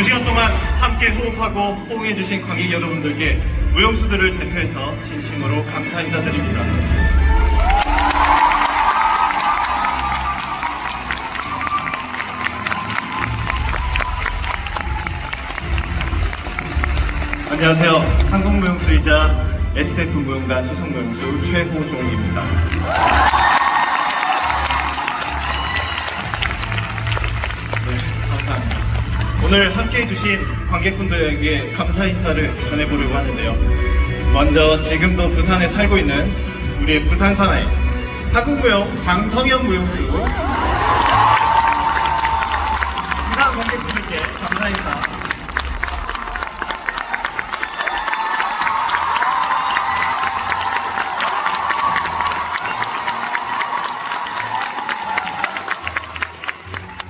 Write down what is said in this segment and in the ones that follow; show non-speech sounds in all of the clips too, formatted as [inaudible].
모두 끝났습니다. 두 시간 동안 함께 호흡하고 호응해주신 관객 여러분들께 무용수들을 대표해서 진심으로 감사 인사드립니다. 안녕하세요. 한국무용수이자 STF 무용단 수석무용수 최호종입니다. 오늘 함께 해주신 관객분들에게 감사 인사를 전해보려고 하는데요. 먼저 지금도 부산에 살고 있는 우리의 부산 사나이 한국무용 방성현 무용수 부산 관객분들께 감사 인사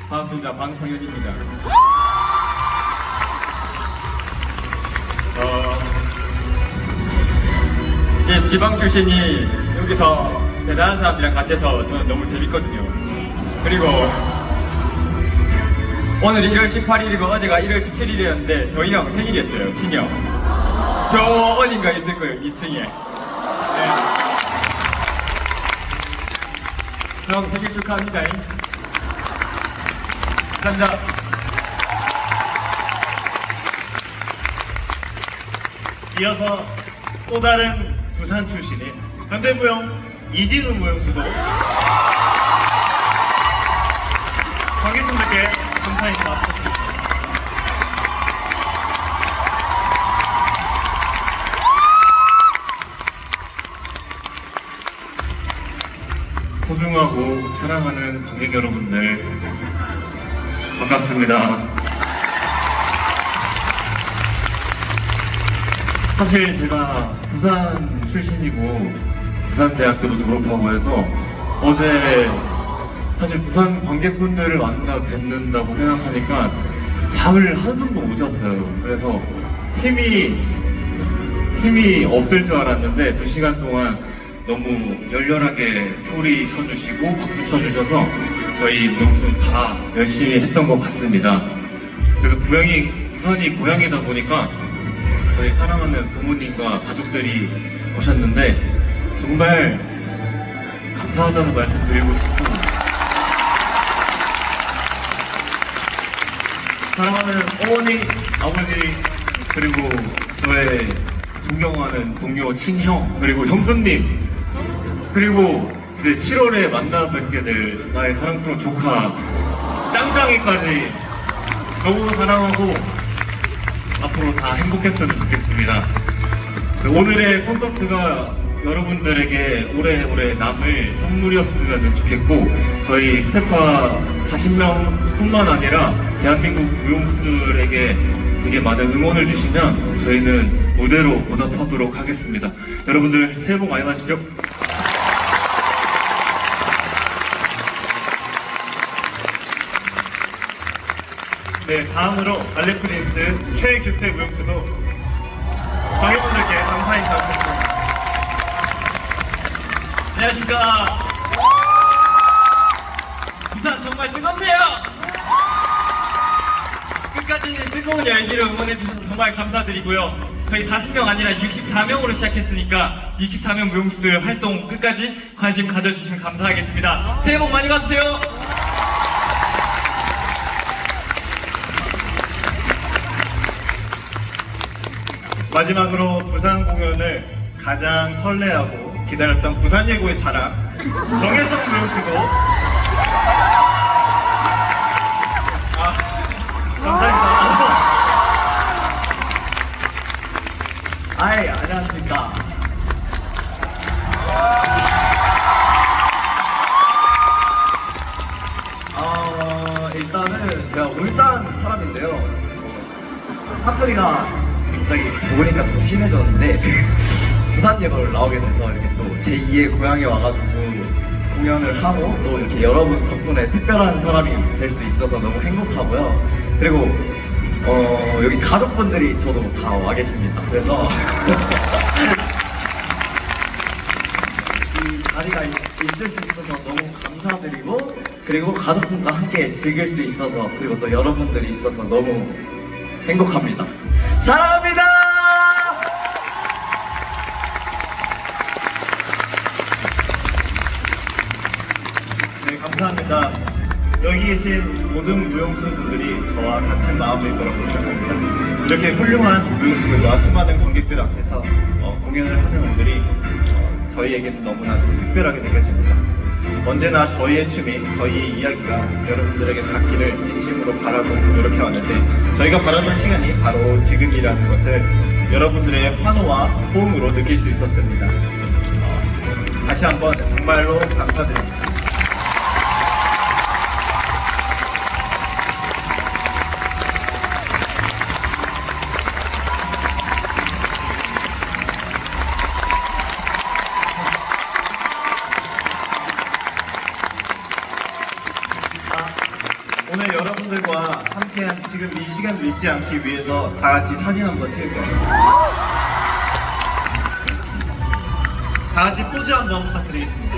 반갑습니다. 방성현입니다. 예, 지방 출신이 여기서 대단한 사람들이랑 같이 해서 저는 너무 재밌거든요. 그리고 오늘이 1월 18일이고 어제가 1월 17일이었는데 저희 형 생일이었어요, 친형. 저 어딘가 있을 거예요, 2층에. 형 생일 축하합니다. 감사합니다. 이어서 또 다른 부산 출신인 현대무용 이진우 무용수도 관객분들께 감사 인사 부탁드립니다. 소중하고 사랑하는 관객 여러분들 반갑습니다. 사실 제가 부산 출신이고 부산대학교도 졸업하고 해서 어제 사실 부산 관객분들을 만나 뵙는다고 생각하니까 잠을 한숨도 못 잤어요. 그래서 힘이 힘이 없을 줄 알았는데 두 시간 동안 너무 열렬하게 소리 쳐주시고 박수 쳐주셔서 저희 무용수 다 열심히 했던 것 같습니다. 그래서 부양이 부산이 고향이다 보니까 저희 사랑하는 부모님과 가족들이 오셨는데 정말 감사하다는 말씀 드리고 싶고 사랑하는 어머니, 아버지 그리고 저의 존경하는 동료 친형 그리고 형수님 그리고 이제 7월에 만나 뵙게 될 나의 사랑스러운 조카 짱짱이까지 너무 사랑하고 앞으로 다 행복했으면 좋겠습니다. 오늘의 콘서트가 여러분들에게 오래오래 남을 선물이었으면 좋겠고 저희 스테파 40명 뿐만 아니라 대한민국 무용수들에게 되게 많은 응원을 주시면 저희는 무대로 보답하도록 하겠습니다. 여러분들 새해 복 많이 받으십시오. 네, 다음으로 발레 프린스 최규태 무용수도 관객분들께 감사 인사 부탁드립니다. 안녕하십니까. 부산 정말 뜨겁네요. 끝까지 뜨거운 열기를 응원해주셔서 정말 감사드리고요. 저희 40명 아니라 64명으로 시작했으니까 64명 무용수들 활동 끝까지 관심 가져주시면 감사하겠습니다. 새해 복 많이 받으세요. 마지막으로 부산 공연을 가장 설레하고 기다렸던 부산 예고의 자랑 정혜성 무용수도 아 감사합니다. 아이 안녕하십니까. 어 일단은 제가 울산 사람인데요. 어, 사투리가 갑자기 보니까 좀 심해졌는데 [laughs] 부산 예고를 나오게 돼서 이렇게 또 제2의 고향에 와가지고 공연을 하고 또 이렇게 여러분 덕분에 특별한 사람이 될 수 있어서 너무 행복하고요 그리고 어 여기 가족분들이 저도 다 와 계십니다 그래서 [laughs] 이 자리가 있- 있을 수 있어서 너무 감사드리고 그리고 가족분과 함께 즐길 수 있어서 그리고 또 여러분들이 있어서 너무 행복합니다. 사랑합니다. 네, 감사합니다. 여기 계신 모든 무용수 분들이 저와 같은 마음일 거라고 생각합니다. 이렇게 훌륭한 무용수들과 수많은 관객들 앞에서 어, 공연을 하는 분들이 어, 저희에게는 너무나도 특별하게 느껴집니다. 언제나 저희의 춤이, 저희의 이야기가 여러분들에게 닿기를 진심으로 바라고 노력해왔는데 저희가 바라던 시간이 바로 지금이라는 것을 여러분들의 환호와 호응으로 느낄 수 있었습니다. 어, 다시 한번 정말로 감사드립니다. 여러분들과 함께한 지금 이 시간을 잊지 않기 위해서 다 같이 사진 한번 찍을게요. 다 같이 포즈 한번 부탁드리겠습니다.